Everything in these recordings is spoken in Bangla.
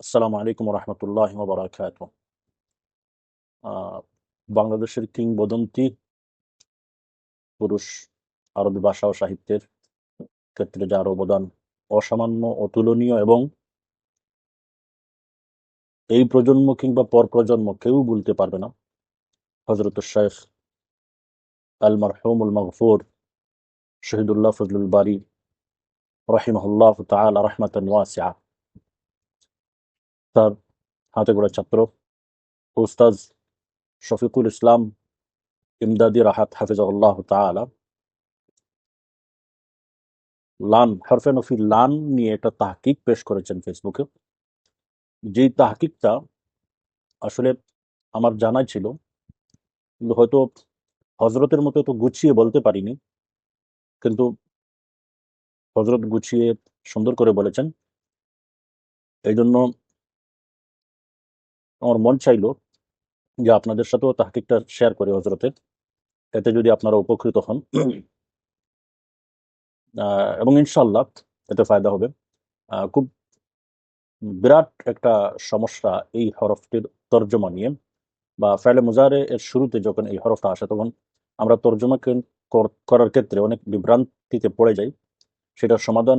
আসসালামু আলাইকুম রহমতুল্লাহ বারাকাত বাংলাদেশের কিংবদন্তি পুরুষ আরবি ভাষা ও সাহিত্যের ক্ষেত্রে যার অবদান অসামান্য অতুলনীয় এবং এই প্রজন্ম কিংবা পর প্রজন্ম কেউ বলতে পারবে না। হজরত শেখ আল মারহুমুল মগফুর, শহীদুল্লাহ ফজলুল বারি, রহিমহুল্লাহ তাআলা, রহমাতান ওয়াসিআ। তার হাতে গোড়া ছাত্র উস্তাজ শফিকুল ইসলাম ইমদাদি রাহাত হাফিজাহুল্লাহ তাআলা লান হরফে নফি লান নিয়ে একটা তাহকিক পেশ করেছেন ফেসবুকে যেই তাহকিকটা আসলে আমার জানাই ছিল কিন্তু হয়তো হজরতের মতো তো গুছিয়ে বলতে পারিনি, কিন্তু হজরত গুছিয়ে সুন্দর করে বলেছেন। এই জন্য আমার মন চাইলো যে আপনাদের সাথেও তাহকিকটা শেয়ার করে হজরতের এতে যদি আপনারা উপকৃত হন। এবং ইনশাল্লাহ এতে ফায়দা হবে। খুব বিরাট একটা সমস্যা এই হরফটির তর্জমা নিয়ে। বা ফেলে মুজারে এর শুরুতে যখন এই হরফটা আসে তখন আমরা তর্জমা করার ক্ষেত্রে অনেক বিভ্রান্তিতে পড়ে যাই। সেটার সমাধান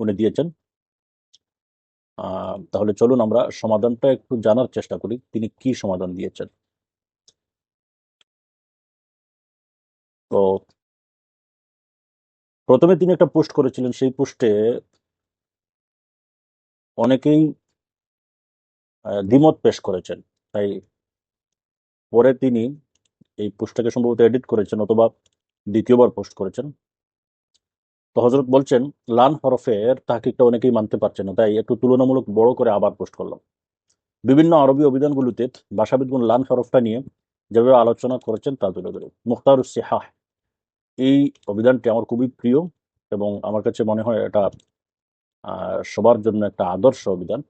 উনি দিয়েছেন। তাহলে চলুন আমরা সমাধানটা একটু জানার চেষ্টা করি, তিনি কি সমাধান দিয়েছেন। তো প্রথমে তিনি একটা পোস্ট করেছিলেন, সেই পোস্টে অনেকেই দ্বিমত পেশ করেছেন। তাই পরে তিনি এই পোস্টটাকে সম্ভবত এডিট করেছেন অথবা দ্বিতীয়বার পোস্ট করেছেন। তো হজরত বলছেন, লান হরফের তাহকিকটা অনেকেই মানতে পারছে না, তাই একটু তুলনামূলক বড় করে আবার পোস্ট করলাম। বিভিন্ন আরবি অভিধানগুলোতে ভাষাবিদগুণ লান হরফটা নিয়ে যেভাবে আলোচনা করেছেন তা তুলে ধরে মুখতার এই অভিধানটি আমার খুবই প্রিয় এবং আমার কাছে মনে হয় এটা সবার জন্য একটা আদর্শ অভিধান।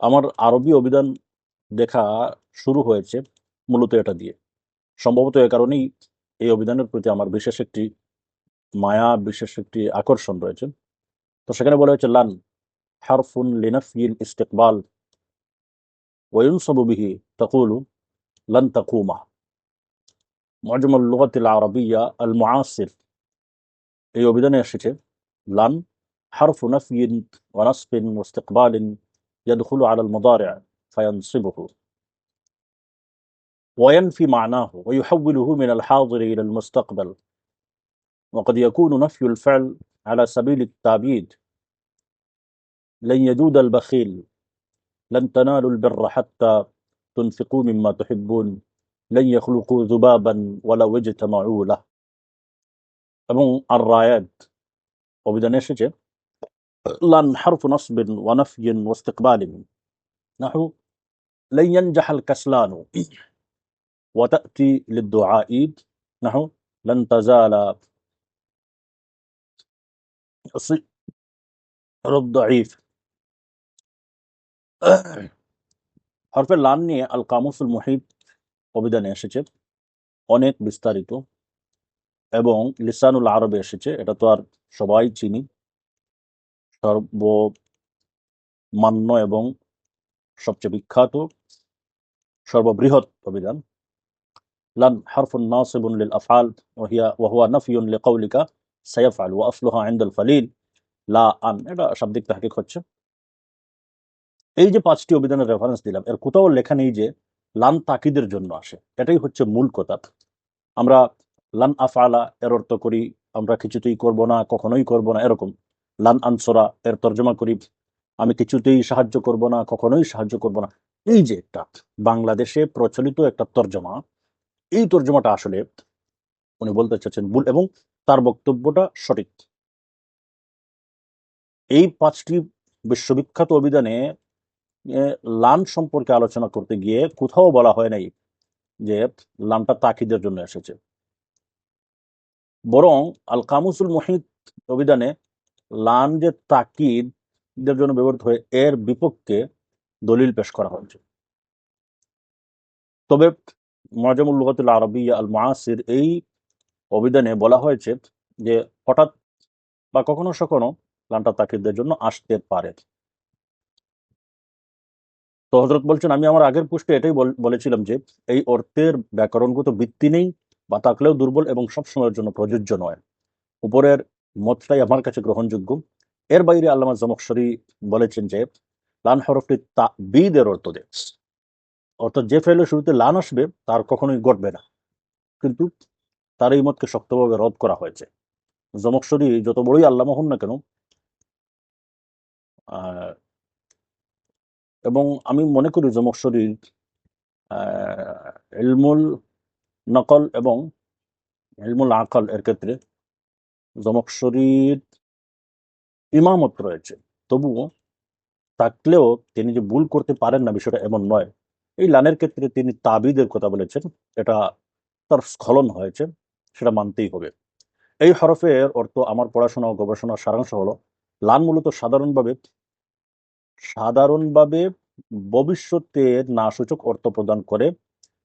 আমার আরবি অভিধান দেখা শুরু হয়েছে মূলত এটা দিয়ে। সম্ভবত এ কারণেই এই অভিধানের প্রতি আমার বিশেষ একটি মায়া বিশেষ একটি আকর্ষণ রয়েছে তো সেখানে বলা হয়েছে লান হারফুন লিনাফিল ইস্তেকবাল وينصب به تقول لن تقوم معجم اللغة العربية المعاصر এই অভিধানে এসেছে লান حرف نفي ونصب واستقبال يدخل على المضارع فينصبه وينفي معناه ويحوله من الحاضر إلى المستقبل وقد يكون نفي الفعل على سبيل التعبيد لن يجود البخيل لن تنالوا البر حتى تنفقوا مما تحبون لن يخلقوا ذبابا ولو اجتمعوا له এবং আর রায়াত অভিধানে এসেছে লান حرف نصب ونفي واستقبال نحو لن ينجح الكسلان وتأتي للدعاء نحو لن تزال রদ্দাঈফ হরফে লান নিয়ে আল কামুসুল মুহিত অভিধানে এসেছে। অনেক বিস্তারিত এবং লিসানুল আরবে এসেছে, এটা তো আর সবাই চিনি। সর্বমান্য এবং সবচেয়ে বিখ্যাত, সর্ববৃহৎ অভিধান। লান হরফুন নাসিবুন লিল আফআল, ওয়া হিয়া, ওয়া ওয়া ইনদাল ফালিল লা এটা শাব্দিক হচ্ছে। এই যে পাঁচটি অভিধানের রেফারেন্স দিলাম, এর কোথাও লেখা নেই যে লান তাকিদের জন্য আসে। এটাই হচ্ছে মূল কথা। আমরা লান আফআলা, এর অর্থ করি, আমরা কিছুতেই করব না, কখনোই করব না, এরকম। লান আনসরা, এর তর্জমা করি, আমি কিছুতেই সাহায্য করব না, কখনোই সাহায্য করব না। এই যে একটা বাংলাদেশে প্রচলিত একটা তর্জমা, এই তর্জমাটা আসলে উনি বলতে চাচ্ছেন ভুল এবং তার বক্তব্যটা সঠিক। এই পাঁচটি বিশ্ববিখ্যাত অভিধানে লান সম্পর্কে আলোচনা করতে গিয়ে কোথাও বলা হয় নাই যে লানটা তাকিদের জন্য এসেছে। বরং আল কামুসুল মহিত অভিধানে লান যে তাকিদের জন্য ব্যবহৃত হয়, এর বিপক্ষে দলিল পেশ করা হয়েছে। তবে মজামুল আরবি আল মাসির এই অভিধানে বলা হয়েছে যে হঠাৎ বা কখনো সখনো লানটা তাকিদের জন্য আসতে পারে। তো হজরত বলছেন, আমি আমার আগের পুষ্টে এটাই বল- বলেছিলাম যে এই অর্থের ব্যাকরণগত ভিত্তি নেই বা থাকলেও দুর্বল এবং সবসময়ের জন্য প্রযোজ্য নয়। উপরের মতটাই আমার কাছে গ্রহণযোগ্য। এর বাইরে আল্লামা জমকশরী বলেছেন যে লান হরফটি তা বিদের অর্থ দেয়। অর্থাৎ যে ফেলের শুরুতে লান আসবে, তার কখনোই ঘটবে না। কিন্তু তার এই মতকে শক্তভাবে রদ করা হয়েছে। জমকশরী যত বড়ই আল্লামা হন না কেন এবং আমি মনে করি জমকশরী ইলমুল নকল এবং ইলমুল আকল এর ক্ষেত্রে জমকশরীর ইমামত রয়েছে। তবুও থাকলেও তিনি যে ভুল করতে পারেন না বিষয়টা এমন নয়। এই লানের ক্ষেত্রে তিনি তাবিদের কথা বলেছেন, এটা তার স্খলন হয়েছে। সেটা মানতেই হবে। এই হরফের অর্থ আমার পড়াশোনা ও গবেষণার সারাংশ হলো লান মূলত সাধারণভাবে সাধারণভাবে ভবিষ্যতের না সূচক অর্থ প্রদান করে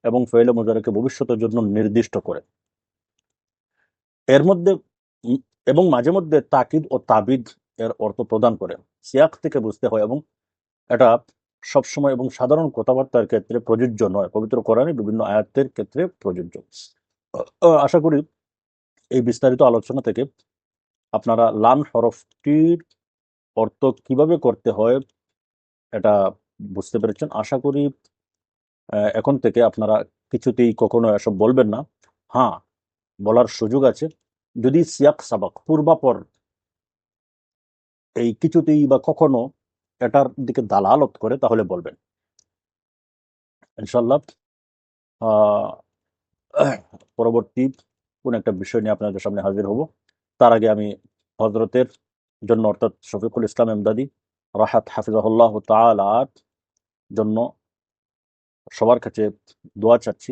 এবং ফেলে মুজারাকে ভবিষ্যতের জন্য নির্দিষ্ট করে। এর মধ্যে, এবং মাঝে মধ্যে তাকিদ ও তাবিদ এর অর্থ প্রদান করে। সিয়াক থেকে বুঝতে হয় এবং এটা সবসময় এবং সাধারণ কথাবার্তার ক্ষেত্রে প্রযোজ্য নয়। পবিত্র কোরআনে বিভিন্ন আয়াতের ক্ষেত্রে প্রযোজ্য। আশা করি এই বিস্তারিত আলোচনা থেকে আপনারা লান হরফটির অর্থ কীভাবে করতে হয় এটা বুঝতে পেরেছেন। আশা করি এখন থেকে আপনারা কিছুতেই কখনো এসব বলবেন না। হ্যাঁ বলার সুযোগ আছে। যদি সিয়াক সাবাক, পূর্বাপর এই কিছুতেই বা কখনো এটার দিকে দালালত করে তাহলে বলবেন। ইনশাল্লাহ পরবর্তী কোন একটা বিষয় নিয়ে আপনাদের সামনে হাজির হব। তার আগে আমি হজরতের জন্য অর্থাৎ শফিকুল ইসলাম এমদাদি রাহাত হাফিজাহুল্লাহ তালার জন্য সবার কাছে দোয়া চাচ্ছি।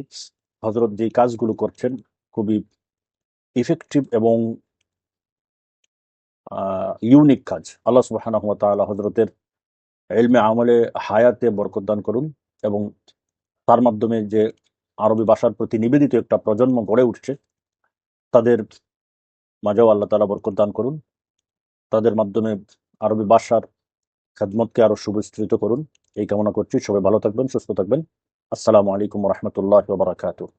হজরত যে কাজগুলো করছেন খুবই ইফেক্টিভ এবং ইউনিক কাজ। আল্লাহ সুবাহানা তাআলা হজরতের এলমে আমলে হায়াতে বরকত দান করুন এবং তার মাধ্যমে যে আরবি ভাষার প্রতি নিবেদিত একটা প্রজন্ম গড়ে উঠছে। তাদের মাঝেও আল্লাহ তালা বরকত দান করুন। তাদের মাধ্যমে আরবি ভাষার খেদমতকে আরও সুবিস্তৃত করুন। এই কামনা করছি। সবাই ভালো থাকবেন, সুস্থ থাকবেন। আসসালামু আলাইকুম রহমতুল্লাহ বারাকাতুহ।